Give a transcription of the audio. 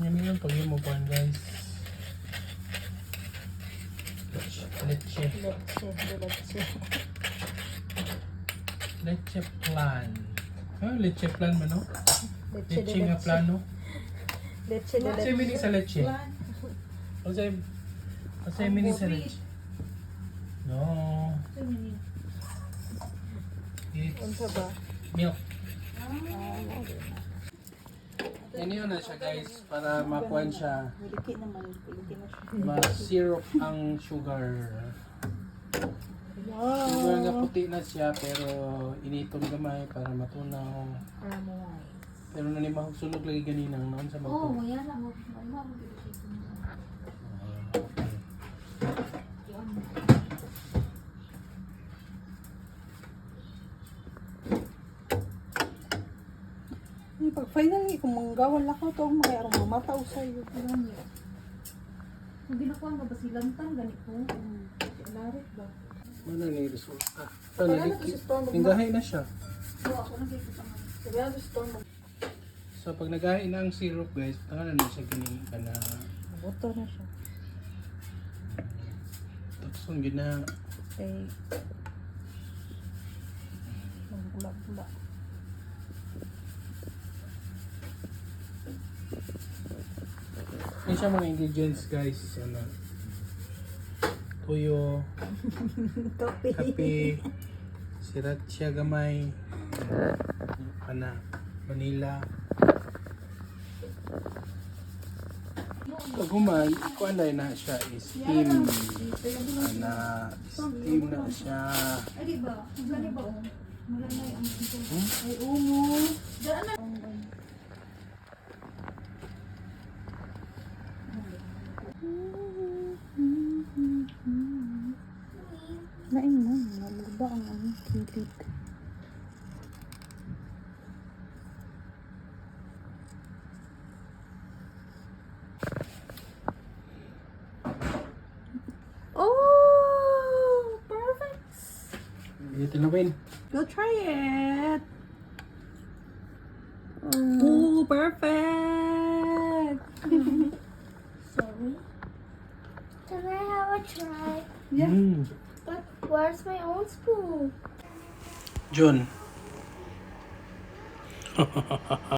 Yan yun pag mo pa guys. Leche. Leche. Leche, leche. Leche plan. Ah, leche plan man no? Leche, Leche nga plano. Leche, de Kasi meaning leche. sa leche. Kasi kasi meaning sa leche. No. It's Unsa ba? milk. Wala. Yan yun na siya guys para makuhan siya. Na. Ma-syrup ang sugar. Wow. Sugar nga puti na siya pero initon gamay para matunaw. Pero nanimahog sunog lagi ganinang noon sa magpapalagay. oh, yan lang. Pag finally, kung manggawan lang ako to, mayroong mamataw sa'yo. Alam niyo. Kung ginakuha nga ba silang tan, ganito. Larit ba? Ano ni resulta? Ah, Wala na naliki. kasi stomach. Tinggahay na siya. Oo, ako nagkikita nga. Sabi na gusto mo. So pag nagahin na ang syrup guys, tangan na siya gini ka na Buto na siya. takson gina. Okay. Magbula-bula. Yan siya mga ingredients guys. Ano, tuyo, Kape. kape, sriracha gamay, ana, vanilla. Pag human, kuan na siya is steam. Ana, steam na siya. Ay, di ba? Ba? oh? Malanay ang ito. Hmm? Ay, umo. Daan na. Nain mo. Naluba ang ano, kilit. Oh, perfect. Ito na Win. Go try it. Oh, perfect. Sorry. Can I have a try? Yeah. Mm. But where's my own spoon? John.